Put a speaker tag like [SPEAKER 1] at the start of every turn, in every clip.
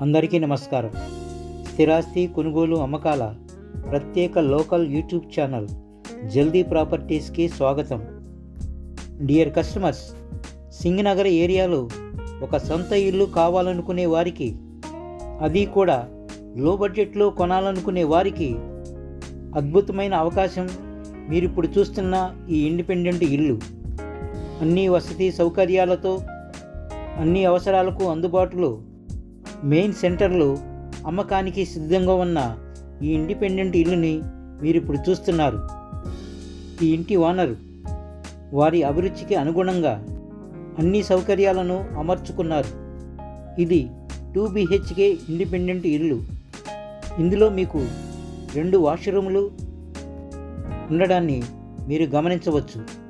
[SPEAKER 1] అందరికీ నమస్కారం. స్థిరాస్తి కొనుగోలు అమ్మకాల ప్రత్యేక లోకల్ యూట్యూబ్ ఛానల్ జల్దీ ప్రాపర్టీస్కి స్వాగతం. డియర్ కస్టమర్స్ సింగనగర్ ఏరియాలో ఒక సొంత ఇల్లు కావాలనుకునే వారికి అది కూడా లో బడ్జెట్లో కొనాలనుకునే వారికి అద్భుతమైన అవకాశం మీరు ఇప్పుడు చూస్తున్న ఈ ఇండిపెండెంట్ ఇల్లు. అన్ని వసతి సౌకర్యాలతో అన్ని అవసరాలకు అందుబాటులో మెయిన్ సెంటర్లో అమ్మకానికి సిద్ధంగా ఉన్న ఈ ఇండిపెండెంట్ ఇల్లుని మీరు ఇప్పుడు చూస్తున్నారు. ఈ ఇంటి ఓనరు వారి అభిరుచికి అనుగుణంగా అన్ని సౌకర్యాలను అమర్చుకున్నారు. ఇది టూ బిహెచ్కే ఇండిపెండెంట్ ఇల్లు. ఇందులో మీకు రెండు వాష్రూములు ఉండడాన్ని మీరు గమనించవచ్చు.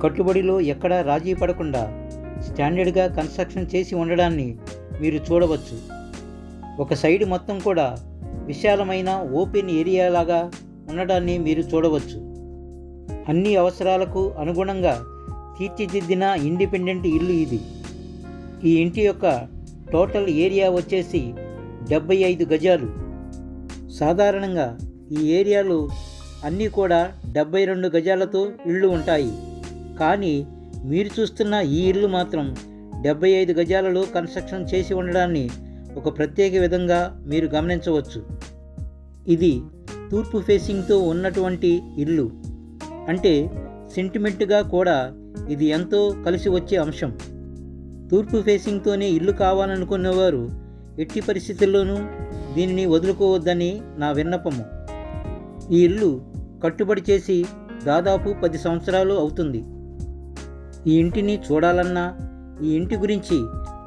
[SPEAKER 1] కట్టుబడిలో ఎక్కడా రాజీ పడకుండా స్టాండర్డ్గా కన్స్ట్రక్షన్ చేసి ఉండడాన్ని మీరు చూడవచ్చు. ఒక సైడ్ మొత్తం కూడా విశాలమైన ఓపెన్ ఏరియా లాగా ఉండడాన్ని మీరు చూడవచ్చు. అన్ని అవసరాలకు అనుగుణంగా తీర్చిదిద్దిన ఇండిపెండెంట్ ఇల్లు ఇది. ఈ ఇంటి యొక్క టోటల్ ఏరియా వచ్చేసి డెబ్బై ఐదు గజాలు. సాధారణంగా ఈ ఏరియాలో అన్నీ కూడా డెబ్బై రెండు గజాలతో ఇళ్ళు ఉంటాయి. కానీ మీరు చూస్తున్న ఈ ఇల్లు మాత్రం డెబ్బై ఐదు గజాలలో కన్స్ట్రక్షన్ చేసి ఉండడాన్ని ఒక ప్రత్యేక విధంగా మీరు గమనించవచ్చు. ఇది తూర్పు ఫేసింగ్తో ఉన్నటువంటి ఇల్లు. అంటే సెంటిమెంట్గా కూడా ఇది ఎంతో కలిసి వచ్చే అంశం. తూర్పు ఫేసింగ్తోనే ఇల్లు కావాలనుకునేవారు ఎట్టి పరిస్థితుల్లోనూ దీనిని వదులుకోవద్దని నా విన్నపము. ఈ ఇల్లు కట్టుబడి చేసి దాదాపు పది సంవత్సరాలు అవుతుంది. ఈ ఇంటిని చూడాలన్నా ఈ ఇంటి గురించి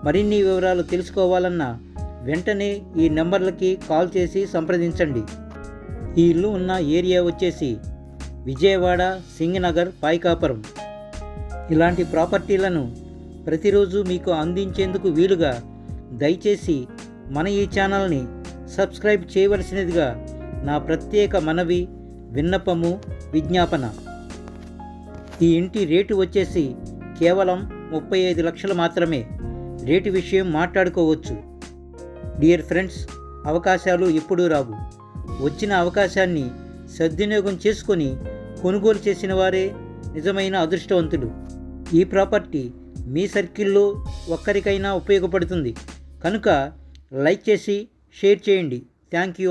[SPEAKER 1] మరిన్ని వివరాలు తెలుసుకోవాలన్నా వెంటనే ఈ నెంబర్లకి కాల్ చేసి సంప్రదించండి. ఈ ఇల్లు ఉన్న ఏరియా వచ్చేసి విజయవాడ సింగనగర్ పాయికాపురం. ఇలాంటి ప్రాపర్టీలను ప్రతిరోజు మీకు అందించేందుకు వీలుగా దయచేసి మన ఈ ఛానల్ని సబ్స్క్రైబ్ చేయవలసినదిగా నా ప్రత్యేక మనవి విన్నపము విజ్ఞాపన. ఈ ఇంటి రేటు వచ్చేసి కేవలం ముప్పై ఐదు లక్షలు మాత్రమే. రేటు విషయం మాట్లాడుకోవచ్చు. డియర్ ఫ్రెండ్స్ అవకాశాలు ఎప్పుడూ రావు. వచ్చిన అవకాశాన్ని సద్వినియోగం చేసుకొని కొనుగోలు చేసిన వారే నిజమైన అదృష్టవంతులు. ఈ ప్రాపర్టీ మీ సర్కిల్లో ఒక్కరికైనా ఉపయోగపడుతుంది. కనుక లైక్ చేసి షేర్ చేయండి. Thank you.